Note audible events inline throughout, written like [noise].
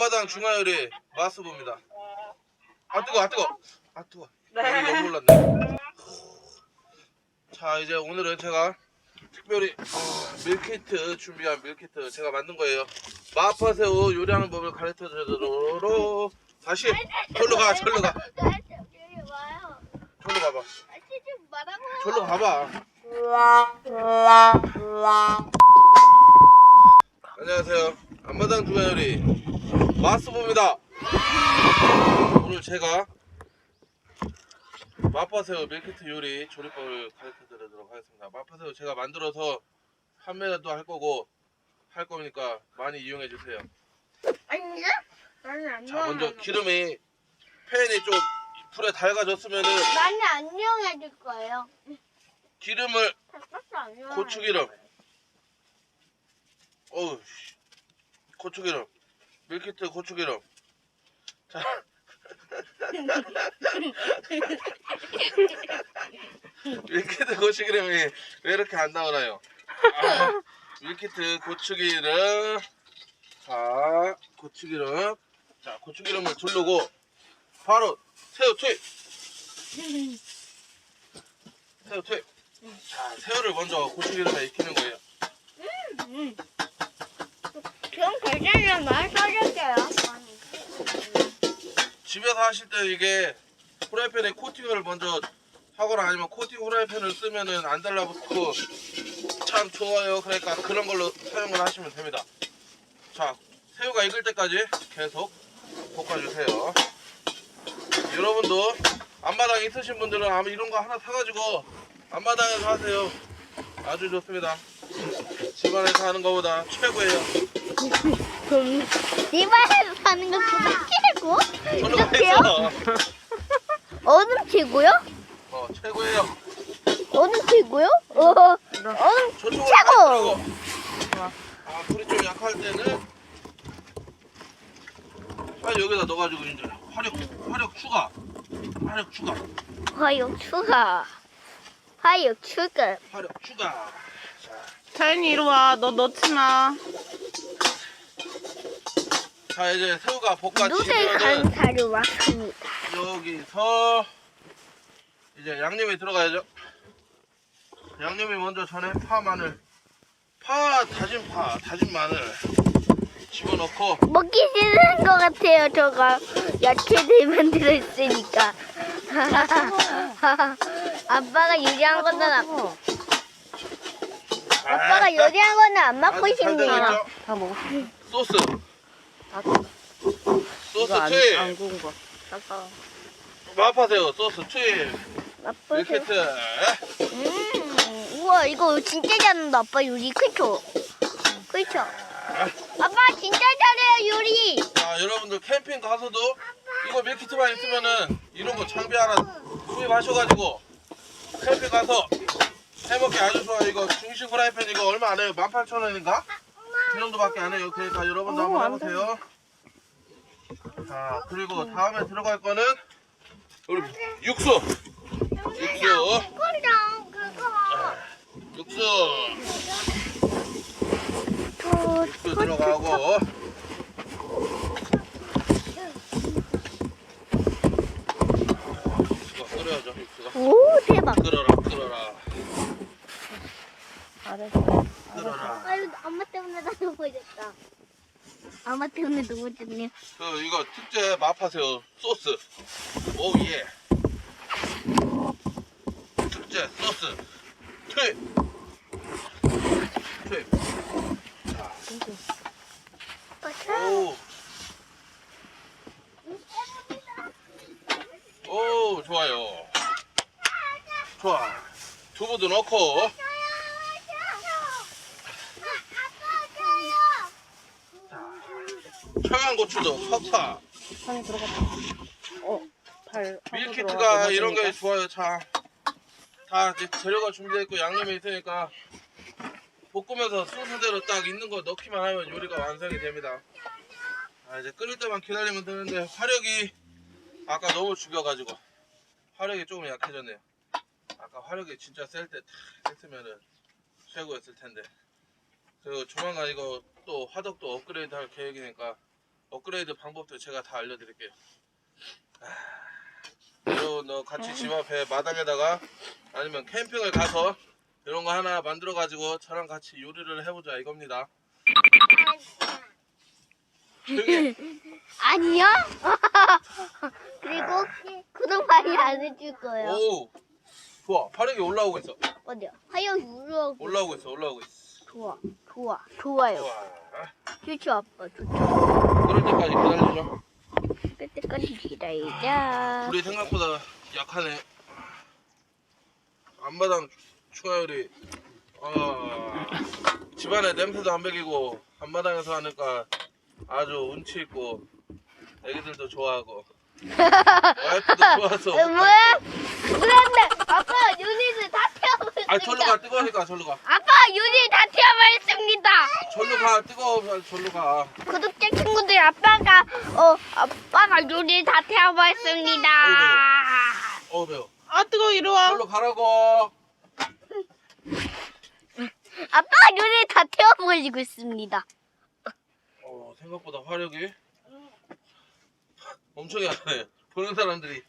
앞마당 중화요리 마스부입니다. 아 뜨거, 아 뜨거, 아 뜨거. 네. 너무 놀랐네. 자 이제 오늘은 제가 특별히 어, 밀키트 준비한 밀키트 제가 만든 거예요. 마파새우 요리하는 법을 가르쳐 드리도록 다시 절로 가, 절로 가, 와요. 절로 가봐. 절로 가봐. 안녕하세요. 앞마당 중화요리 마스부입니다. 오늘 제가 마파새우 밀키트 요리 조리법을 가르쳐 드리도록 하겠습니다. 마파새우 제가 만들어서 판매도 할 거고 할 거니까 많이 이용해 주세요. 아니야? 안자 먼저 기름이 팬이 좀 불에 달가졌으면은 나는 안녕해 줄 거예요. 기름을. 고추기름 어우 씨. 고추기름 밀키트 고추기름. 자. [laughs] 밀키트 고추기름이 왜 이렇게 안 나오나요? 아, 밀키트 고추기름. 자 고추기름. 자 고추기름을 두르고 바로 새우 투입. 새우 투입. 자 새우를 먼저 고추기름에 익히는 거예요. 그럼 괜찮아요. 말써 집에서 하실 때 이게 후라이팬에 코팅을 먼저 하거나 아니면 코팅 후라이팬을 쓰면은 안 달라붙고 참 좋아요. 그러니까 그런 걸로 사용을 하시면 됩니다. 자, 새우가 익을 때까지 계속 볶아주세요. 여러분도 앞마당 있으신 분들은 아마 이런 거 하나 사가지고 앞마당에서 하세요. 아주 좋습니다. 집안에서 하는 것보다 최고예요. 그럼 이발에서 사는 것보다 최고? 이렇게요? [laughs] 어느 최고요? 어, 최고예요. 어느 최고요? 어, 어느 저쪽으로 최고! 가시고. 아 불이 좀 약할 때는 아 여기다 넣어가지고 이제 화력 화력 추가 화력 추가 화육 추가. 화육 추가. 화력 추가 자연이 이리 와. 너 넣지 마. 자 이제 새우가 누들 볶아지면은 간사료 왔습니다. 여기서 이제 양념이 들어가야죠 양념이 먼저 전에 파 마늘 파 다진 파 다진 마늘 집어넣고 먹기 싫은 것 같아요, 저가. 야채들만 들어있으니까. [laughs] 아빠가 요리한 거는, 아- 어, 아빠가 요리한 거는 안 먹고 아주 잘 싶네요. 다 먹었어. 소스 아, 소스 이거 안, 투입 안 구운 거. 따가. 마파새우 소스 투입 아빠, 밀키트 음, 우와, 이거 진짜 잘한다, 아빠 요리. 그쵸? 그쵸? 아빠 진짜 잘해요, 요리. 자 여러분들 캠핑 가서도 이거 밀키트만 있으면은 이런 거 장비 하나 구입하셔가지고 캠핑 가서 해먹기 아주 좋아요 이거 중식 프라이팬 이거 얼마 안 해요 18,000원인가? 그 정도밖에 안 해요. 그러니까 여러분도 어, 한번 안 해보세요. 자 그리고 다음에 들어갈 거는 우리 육수. 육수. 그거. 육수. 저, 육수 들어가고. 육수가 끓여야죠 육수가. 오, 대박. 끓어라 끓어라. 알았어. 끓어라. 아유, 엄마 때문에 나도 보여줬다. 엄마 때문에 누워졌네요. 그 이거 특제 마파새우 소스. 오 예. 특제 소스. 투입 투입 오. 오 좋아요. 좋아. 두부도 넣고 청양고추도 석파 손이 들어갔다. 어, 발. 하고 밀키트가 들어가고 이런 게. 좋아요. 자, 다 이제 재료가 준비되어 있고 양념이 있으니까 볶으면서 순서대로 딱 있는 거 넣기만 하면 요리가 완성이 됩니다. 아, 이제 끓일 때만 기다리면 되는데 화력이 아까 너무 죽여가지고 화력이 조금 약해졌네요. 아까 화력이 진짜 셀 때 탁 했으면은 최고였을 텐데. 그리고 조만간 이거 또 화덕도 업그레이드 할 계획이니까 업그레이드 방법도 제가 다 알려드릴게요. 이런 너 같이 집 앞에 마당에다가 아니면 캠핑을 가서 이런 거 하나 만들어 가지고 저랑 같이 요리를 해보자 이겁니다. 아니요? [laughs] 그리고 구독 많이 안 해줄 거예요. 오 좋아 화력이 올라오고 있어 어디요? 하여 유로 올라오고 있어 올라오고 있어 좋아, 좋아, 좋아요. 좋아 좋죠, 아빠, 좋죠. 그럴 때까지 기다리죠 그때까지 기다리자. 불이 생각보다 약하네 앞마당 추가열이 어, 집안에 냄새도 안 배기고 앞마당에서 하니까 아주 운치 있고 애기들도 좋아하고 와이프도 좋아서 어, 뭐야? 그런데 아빠 유닛을 다 태워버렸습니다. 아 절로 가 뜨거우니까 절로 가 아빠 유닛 다 태워버렸습니다. 절로 가 뜨거워 절로 가 구독자 친구들 아빠가 어 아빠가 유닛 다 태워버렸습니다. 어우 매워 아 뜨거워 이리 와. 절로 가라고 아빠가 유닛 다 태워버리고 있습니다. 어, 생각보다 화력이 엄청 약하네. 보는 사람들이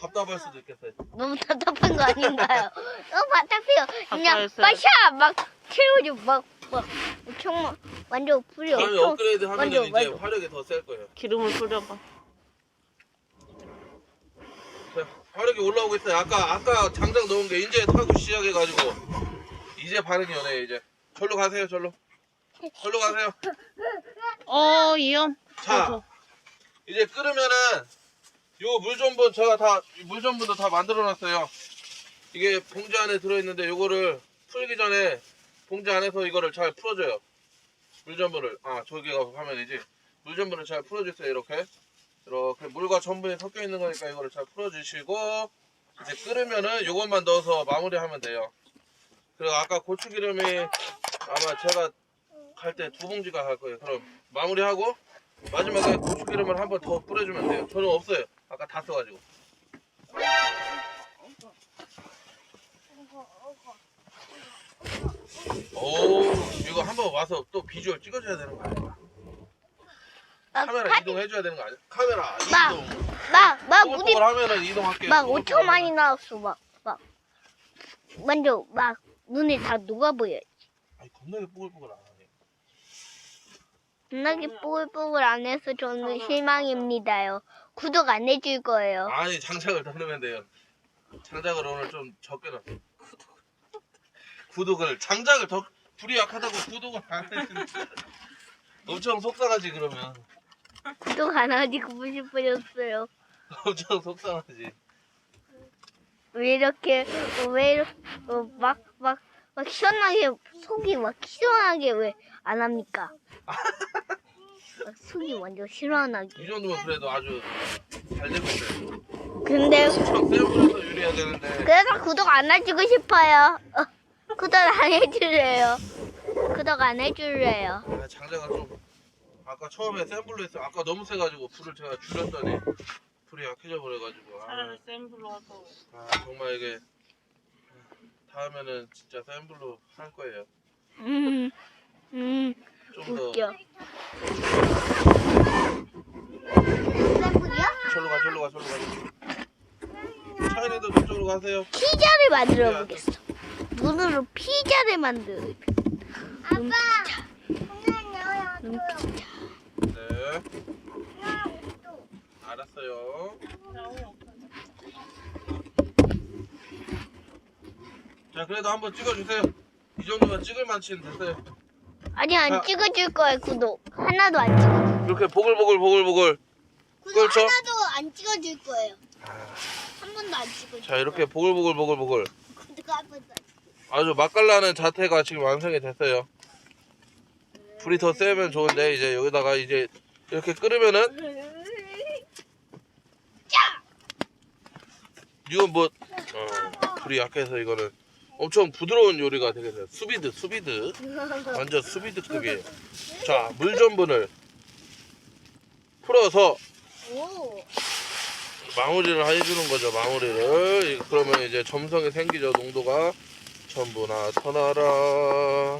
답답할 수도 있겠어요. 너무 답답한 거 아닌가요? [laughs] 너무 답답해요. 그냥 답답했어요. 마샤 막 태우죠 막막 엄청 막 완전 불이 다음에 업그레이드 하면 완전, 이제 완전. 화력이 더 셀 거예요. 기름을 뿌려봐. 자, 화력이 올라오고 있어요. 아까 아까 장작 넣은 게 이제 타고 시작해가지고 이제 반응이 오네요. 이제 절로 가세요. 절로. 절로 가세요. 어 이염. 자, 이제 끓으면은 요 물전분 제가 다 물전분도 다 만들어놨어요. 이게 봉지 안에 들어있는데 요거를 풀기 전에 봉지 안에서 이거를 잘 풀어줘요. 물전분을 아 저기가 화면이지. 물전분을 잘 풀어주세요. 이렇게 이렇게 물과 전분이 섞여 있는 거니까 이거를 잘 풀어주시고 이제 끓으면은 요것만 넣어서 마무리하면 돼요. 그리고 아까 고추기름이 아마 제가 갈 때 두 봉지가 갈 거예요. 그럼 마무리하고 마지막에 고추기름을 한 번 더 뿌려주면 돼요. 저는 없어요. 아까 다 써가지고. 오, 이거 한번 와서 또 비주얼 찍어줘야 되는 거 아니야? 막 카메라 이동해줘야 되는 거 아니야? 카메라 막, 이동. 막막 물이 뽀글뽀글 하면은 이동할게요. 막 엄청 많이. 나왔어 막 막 완전 막 눈에 다 녹아 보여. 아니 겁나게 뽀글뽀글 안 하네. 겁나게 뽀글뽀글 안 해서 저는 실망입니다요. 구독 안 해줄 거예요. 아니 장작을 더 넣으면 돼요. 장작을 오늘 좀 적게 넣었어. 구독을 장작을 더 불이 약하다고 구독을 안 해주는 엄청 속상하지 그러면 구독 안 하고 싶어졌어요. [laughs] 엄청 속상하지 왜 이렇게 어, 왜 이렇게 막막 막, 막 시원하게 속이 막 시원하게 왜 안 합니까? [laughs] 막 속이 완전 이 시원하게. 정도면 그래도 아주 잘 되고 있어요 근데 엄청 유리해야 되는데 그래서 구독 안 해주고 싶어요. 어, 구독 안 해줄래요. 구독 안 해줄래요. 아, 장작을 좀 아까 처음에 센 불로 했어 아까 너무 세가지고 불을 제가 줄였더니 불이 약해져 버려가지고 아, 차라리 센 불로 하고. 아, 정말 이게 다음에는 진짜 센 불로 할 거예요 음, 음, 웃겨. 절로 가 절로 가 절로 가 차이네도 저쪽으로 가세요 피자를 만들어 보겠어. 눈으로 피자를 만들어. 아빠. 눈 피자. 네 알았어요 자 그래도 한번 찍어주세요 이 정도면 찍을 만치는 됐어요 아니 안 자. 찍어줄 거예요 구독. 하나도 안 찍어. 이렇게 보글보글 보글보글 구독 그렇죠. 하나도 안 찍어줄 거예요. 한 번도 안 찍어줄 자 이렇게 보글보글 보글보글 구독 한 번도 안 아주 맛깔나는 자태가 지금 완성이 됐어요 불이 더 세면 좋은데 이제 여기다가 이제 이렇게 끓으면은 이건 뭐 어, 불이 약해서 이거는 엄청 부드러운 요리가 되겠네요. 수비드, 수비드. 완전 수비드급이에요. 자, 물 전분을 풀어서 오. 마무리를 해주는 거죠. 마무리를. 그러면 이제 점성이 생기죠. 농도가. 전부나 터나라.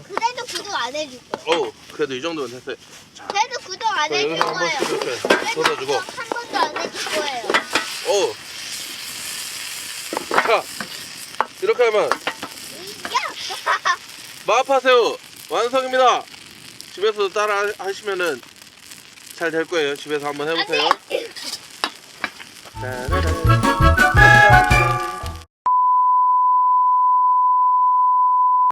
그래도 구독 안 해줄 거야. 어, 그래도 이 정도는 됐어요. 그래도 구독 안 해줄 거예요. 이렇게 쏟아주고. 한 번도 안 해줄 거예요. 어. 자, 이렇게 하면 [laughs] 마파새우 완성입니다. 집에서도 따라 하시면은 잘 될 거예요. 집에서 한번 해보세요.